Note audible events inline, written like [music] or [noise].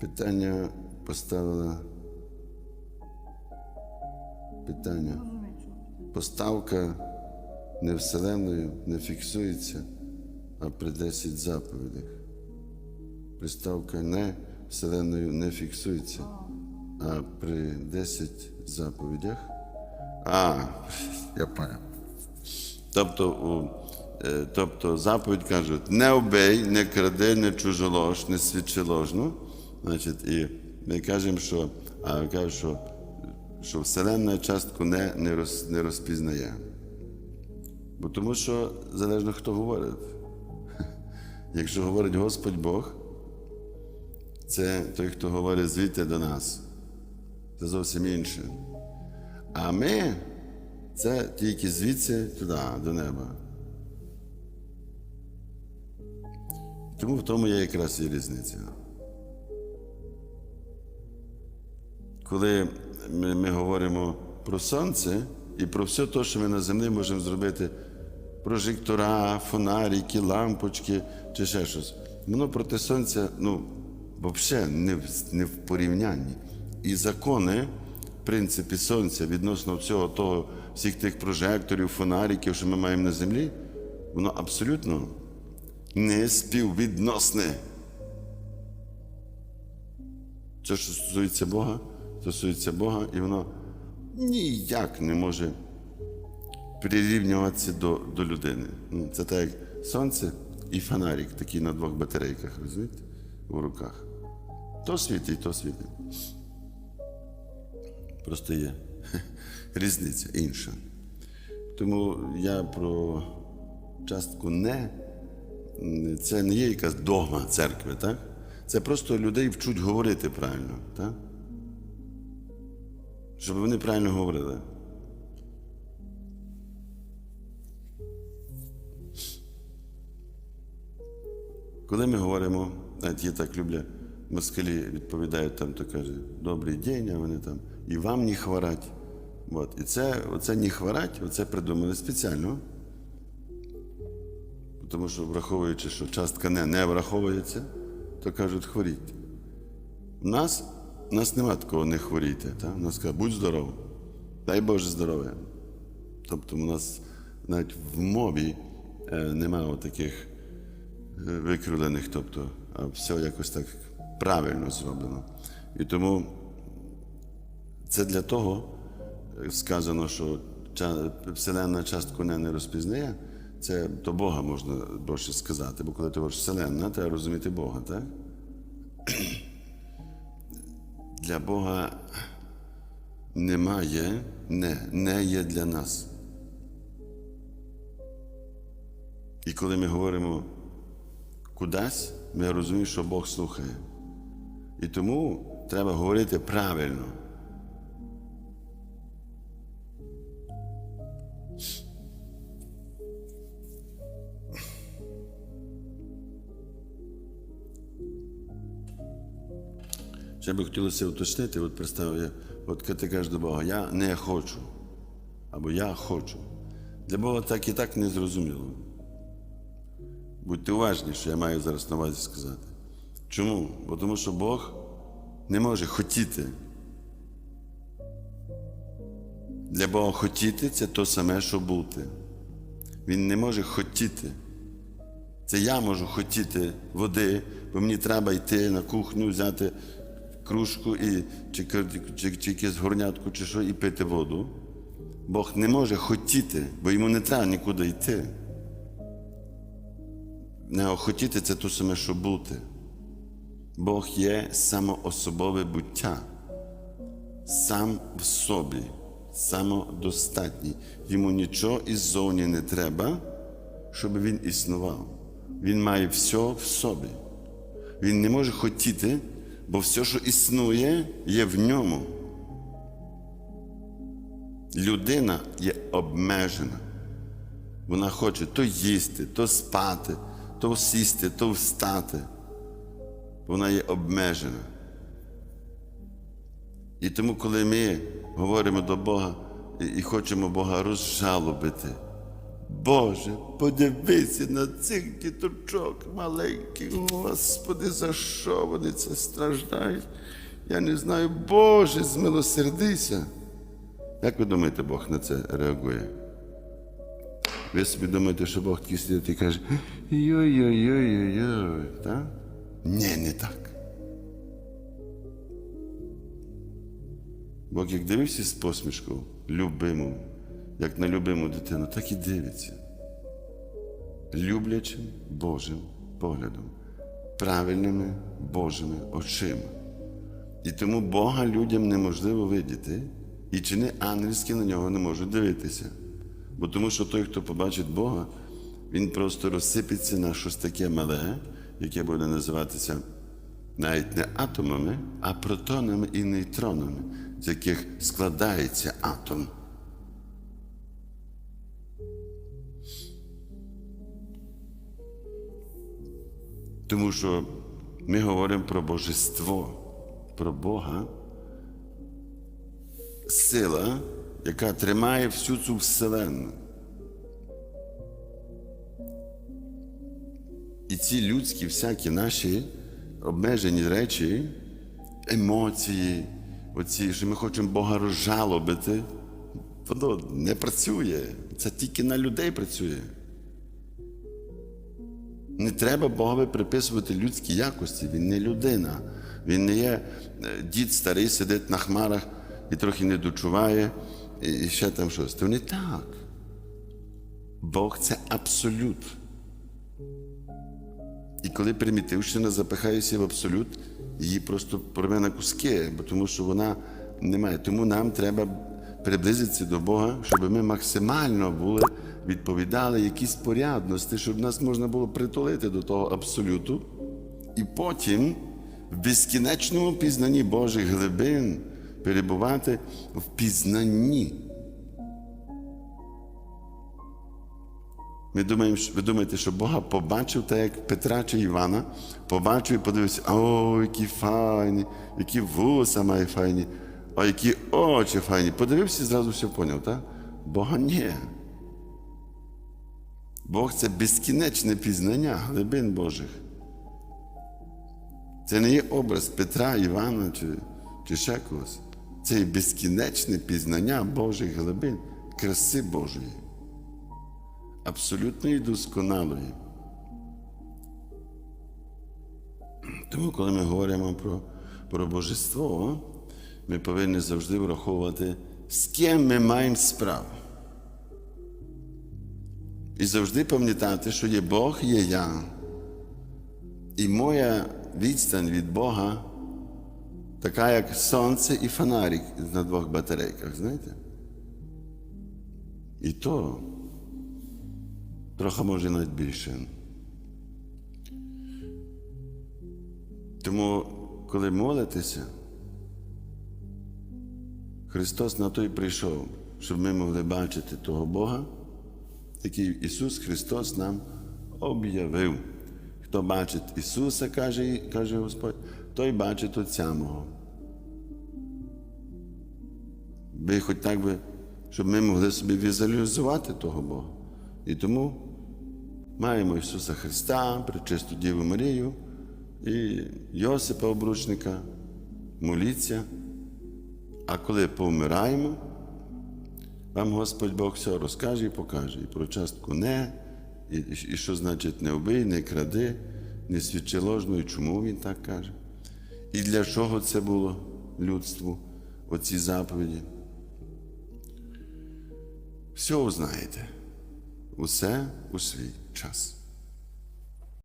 Питання поставила. Питання. Поставка не вселеною не фіксується, а при 10 заповідях. Приставка не вселеною не фіксується, а при 10 заповідях. А, я понял. Тобто, е, тобто заповідь кажуть, не обей, не кради, не чужолож, не свідчи ложно. Значить, і ми кажемо, що, а кажуть, що, що Вселенна частку не, не, роз, не розпізнає. Бо тому що залежно хто говорить. [laughs] Якщо говорить Господь Бог, це той, хто говорить звідти до нас. Це зовсім інше. А ми це тільки звідси туди, до неба. Тому в тому є якраз і різниця. Коли ми, ми говоримо про сонце і про все те, що ми на землі можемо зробити, прожектора, фонарики, лампочки чи ще щось, воно проти сонця, ну, взагалі не, в- не в порівнянні. І закони, в принципі, сонця відносно всього того, всіх тих прожекторів, фонариків, що ми маємо на землі, воно абсолютно не співвідносне. Це, що стосується Бога, стосується Бога, і воно ніяк не може прирівнюватися до, до людини. Ну, Це так, як сонце і фонарик, такий на двох батарейках, розумієте, в руках. То світить, то світить. Просто є [laughs] різниця інша. Тому я про частку не, це не є якась догма церкви, так? Це просто людей вчуть говорити правильно, так? Щоб вони правильно говорили. Коли ми говоримо, навіть я так люблю, москалі відповідають там, то каже, добрий день, а вони там, і вам не хворать. От. І це, оце не хворать, оце придумали спеціально. Тому що, враховуючи, що частка не, не враховується, то кажуть, хворіть. У нас, нас нема такого не хворійте. Та? У нас кажуть, будь здоров, дай Боже здоров'я. Тобто у нас навіть в мові е, немає таких е, викривлених, тобто, а все якось так правильно зроблено. І тому це для того е, сказано, що Вселенна частку не, не розпізнає. Це до Бога можна більше сказати, бо коли ти говориш Вселенна, треба розуміти Бога, так? Для Бога немає, не, не є для нас. І коли ми говоримо кудись, ми розуміємо, що Бог слухає. І тому треба говорити правильно. Ще би хотілося уточнити, от представ, я, от коли ти кажеш до Бога, я не хочу, або я хочу. Для Бога так і так не зрозуміло. Будьте уважні, що я маю зараз на увазі сказати. Чому? Бо тому що Бог не може хотіти. Для Бога хотіти це то саме, що бути. Він не може хотіти. Це я можу хотіти води, бо мені треба йти на кухню, взяти кружку і, чи, чи, чи якесь горнятку, чи що, і пити воду. Бог не може хотіти, бо йому не треба нікуди йти. Не хотіти це то саме, що бути. Бог є самоособове буття, сам в собі, самодостатній. Йому нічого іззовні не треба, щоб він існував. Він має все в собі. Він не може хотіти, бо все, що існує, є в ньому. Людина є обмежена. Вона хоче то їсти, то спати, то сісти, то встати. Вона є обмежена. І тому, коли ми говоримо до Бога і, хочемо Бога розжалобити, Боже, подивися на цих діточок маленьких. Господи, за що вони це страждають? Я не знаю, Боже, змилосердися. Як ви думаєте, Бог на це реагує? Ви собі думаєте, що Бог такий сидить і каже йой-йой-йой-йой, так? Ні, не так. Бог як дивився з посмішкою, любиму, як на любиму дитину, так і дивиться. Люблячим Божим поглядом, правильними Божими очима. І тому Бога людям неможливо видіти, і чини ангельські на нього не можуть дивитися. Бо тому що той, хто побачить Бога, він просто розсипеться на щось таке мале, яке буде називатися навіть не атомами, а протонами і нейтронами, з яких складається атом. Тому що ми говоримо про божество, про Бога, сила, яка тримає всю цю вселенну. І ці людські всякі наші обмежені речі, емоції, оці, що ми хочемо Бога розжалобити, воно не працює. Це тільки на людей працює. Не треба Богові приписувати людські якості. Він не людина. Він не є е, дід старий, сидить на хмарах і трохи не дочуває, і ще там щось. То не так. Бог це абсолют. І коли примітивщина запихається в абсолют, її просто порве на куски, тому що вона не має. Тому нам треба приблизитися до Бога, щоб ми максимально були, відповідали якісь порядності, щоб нас можна було притулити до того абсолюту, і потім в безкінечному пізнанні Божих глибин перебувати в пізнанні. Ми думаємо, ви думаєте, що Бога побачив, так як Петра чи Івана, побачив і подивився, о, які файні, які вуса має файні, а які очі файні. Подивився і зразу все поняв, так? Бога ні. Бог це безкінечне пізнання глибин Божих. Це не є образ Петра, Івана чи, чи ще когось. Це є безкінечне пізнання Божих глибин, краси Божої абсолютної досконалої. Тому, коли ми говоримо про, про божество, ми повинні завжди враховувати, з ким ми маємо справу. І завжди пам'ятати, що є Бог, є я. І моя відстань від Бога така, як сонце і фонарик на двох батарейках, знаєте? І то трохи може навіть більше. Тому, коли молитеся, Христос на той прийшов, щоб ми могли бачити того Бога, який Ісус Христос нам об'явив. Хто бачить Ісуса, каже, каже Господь, той бачить Отця Мого. Ви хоч так би, щоб ми могли собі візуалізувати того Бога. І тому маємо Ісуса Христа, Пречисту Діву Марію і Йосипа Обручника, моліться. А коли повмираємо, вам Господь Бог все розкаже і покаже. І про частку не, і, і що значить не вбий, не кради, не свідчи ложно, і чому він так каже. І для чого це було людству, оці заповіді. Все узнаєте. Усе у свій час.